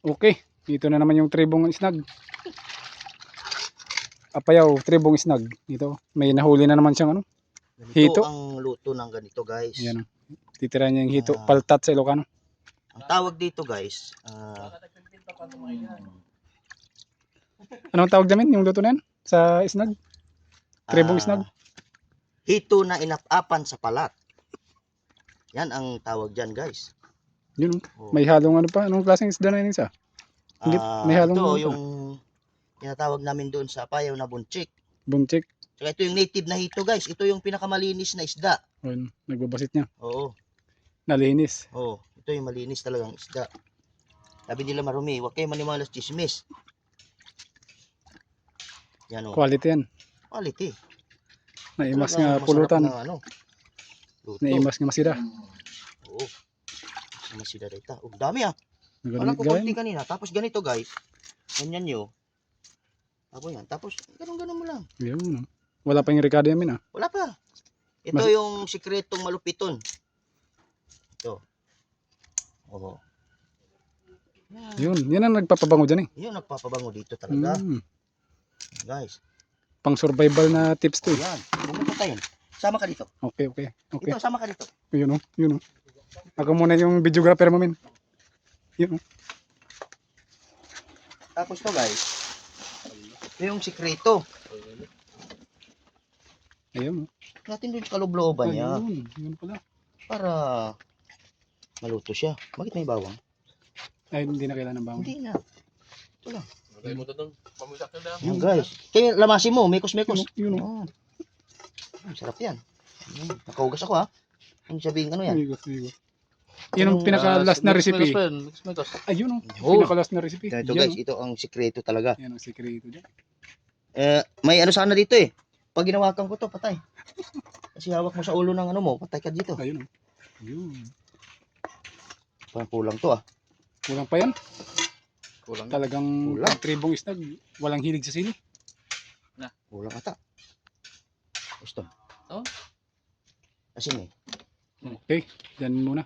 Okay, dito na naman yung tribong snag. Apayaw, tribong snag. Dito, may nahuli na naman siyang ano. Ganito Hito. ang luto ng ganito guys. Ayan o. Titira niya yung hito, Ah. paltat sa Ilocano. Ang tawag dito guys, ah, Anong tawag namin yung luto na yan? Sa snag? Tribong ah, snag? Hito na inapapan sa palat. Yan ang tawag dyan guys. Yun. Oh. May halong ano pa? Anong klaseng isda na yun isa? hindi, Ah, may halong ito ano pa. yung tinatawag namin doon sa payaw na bunchik. Bunchik. Tsaka ito yung native na hito guys. Ito yung pinakamalinis na isda. Ayun, nagbabasit niya. Oo. Nalinis. Oo. Ito yung malinis talagang isda. Sabi nila marumi, huwag kayo maniwala sa chismis. Yan o. Quality yan. Quality. Naimas Talagang nga masarap pulutan. na ano. Luto. Naimas nga masira. Oo. Sama si Darita. Oh, dami ah. Nagagamit Wala ko konti gawin. kanina. Tapos ganito guys. Ganyan nyo. Tapos yan. Tapos ganun-ganun mo lang. Yun. o. Wala pa yung Ricardo yamin ah. Wala pa. Ito Mas- yung sikretong malupiton. Ito. Oo. Yan. Yun. Yan ang nagpapabango dyan eh. Yun nagpapabango dito talaga. Mm. Guys. Pang survival na tips to eh. Yan. Pumunta tayo. Sama ka dito. Okay, okay. Okay. Ito, sama ka dito. Yun o. Yun o. Ako muna yung videographer mo min. Yun. Tapos to guys. Ito yung sikreto. Ayun. Natin dun sa kalooban niya. Ayun. Yun pala. Para maluto siya. Bakit may bawang? Ay, hindi na kailangan ng bangon. Hindi na. Lagay mo doon, pamusak na Yan guys. Kaya lamasin mo, mekos-mekos. Yun o. Oh. Ang sarap yan. Nakahugas ako ha. Ang sabihin ano yan? Amigos, amigos. Yun ang pinaka-last na recipe. Ayun. Oh. Pinaka-last na recipe. Ito Yan, guys, ito ang sikreto talaga. Yan ang sikreto dyan. Eh, may ano sana dito eh. Pag ginawakan ko to, patay. Kasi hawak mo sa ulo ng ano mo, patay ka dito. Ayun o. Yun. Parang kulang to ah. Kulang pa yan. Kulang. Talagang Kulang. tribong isnag. Walang hilig sa sili. Kulang ata. Gusto. Oh. Asin eh. Okay. Yan muna.